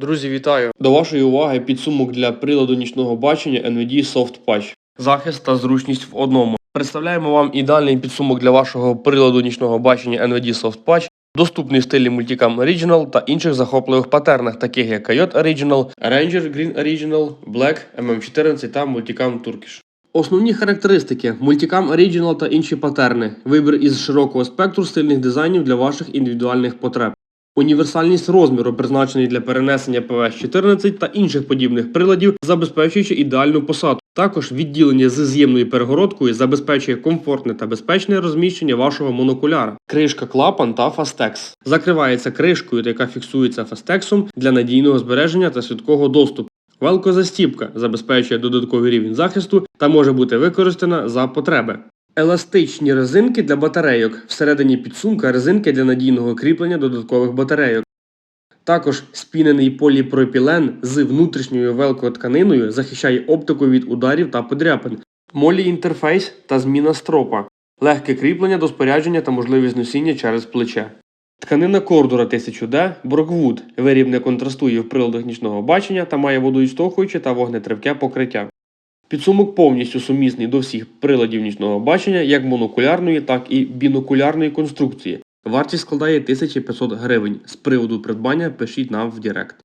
Друзі, вітаю! До вашої уваги підсумок для приладу нічного бачення NVIDIA Soft Patch. Захист та зручність в одному. Представляємо вам ідеальний підсумок для вашого приладу нічного бачення NVIDIA Soft Patch, доступний в стилі Multicam Original та інших захопливих патернах, таких як Coyote Original, Ranger Green Original, Black, MM14 та Multicam Turkish. Основні характеристики Multicam Original та інші патерни. Вибір із широкого спектру стильних дизайнів для ваших індивідуальних потреб. Універсальність розміру, призначений для перенесення ПВС-14 та інших подібних приладів, забезпечуючи ідеальну посадку. Також відділення з з'ємною перегородкою забезпечує комфортне та безпечне розміщення вашого монокуляра. Кришка клапан та фастекс закривається кришкою, яка фіксується фастексом для надійного збереження та швидкого доступу. Велкозастіпка забезпечує додатковий рівень захисту та може бути використана за потреби. Еластичні резинки для батарейок. Всередині підсумка резинки для надійного кріплення додаткових батарейок. Також спінений поліпропілен з внутрішньою велкотканиною захищає оптику від ударів та подряпин. Молі інтерфейс та зміна стропа. Легке кріплення до спорядження та можливість носіння через плече. Тканина кордура 1000D Броквуд виріб не контрастує в приладах нічного бачення та має водоістохуюче та вогнетривке покриття. Підсумок повністю сумісний до всіх приладів нічного бачення як монокулярної, так і бінокулярної конструкції. Вартість складає 1500 гривень. З приводу придбання пишіть нам в Директ.